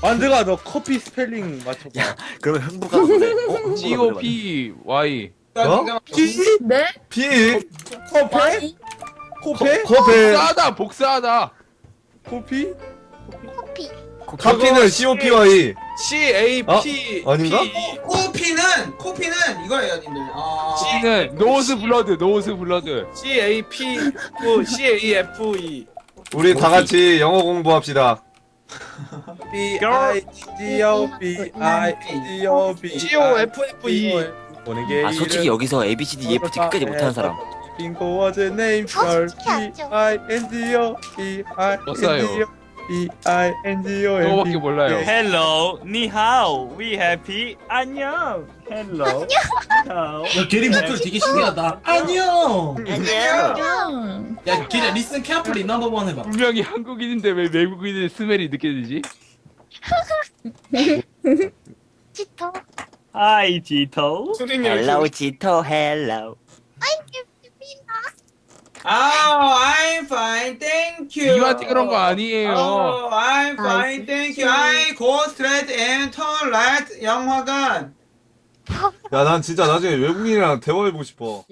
만드가 너 커피 스펠링 맞춰봐. 그러면 흥부가. 어? C O P Y. 어? 네? 피 코페? 와이? 코페? 코페 복사하다 복사하다. 코피? 커피. 카피는 COPY C A P 어? 아닌가? 코피는 코피는 이거예요, 님들. 어. C는 노스 블러드 노스 블러드. C A P U C A F E 우리 다 같이 영어 공부합시다 B I G O B I G O B C O F F E 보는 게 아 솔직히 여기서 A B C D E F G 끝까지 못하는 사람. 빙고 name girl B I N G O B I N G O B I N G O 그거밖에 몰라요. Hello, 니하오, we happy, 안녕. Hello. 니하오. 야, 게리 목소리 되게 신기하다. 안녕. 안녕. 야, 게리 리슨 캐플리 넘버 원 해봐. 분명히 한국인인데 왜 외국인의 스멜이 느껴지지? 치토. Hi, 지토. Hello 지토 hello. 아, I'm fine, thank you. 이한테 그런 거 아니에요. Oh, I'm fine, thank you. I go straight and turn right. 영화관. 야 난 진짜 나중에 외국인이랑 대화해보고 싶어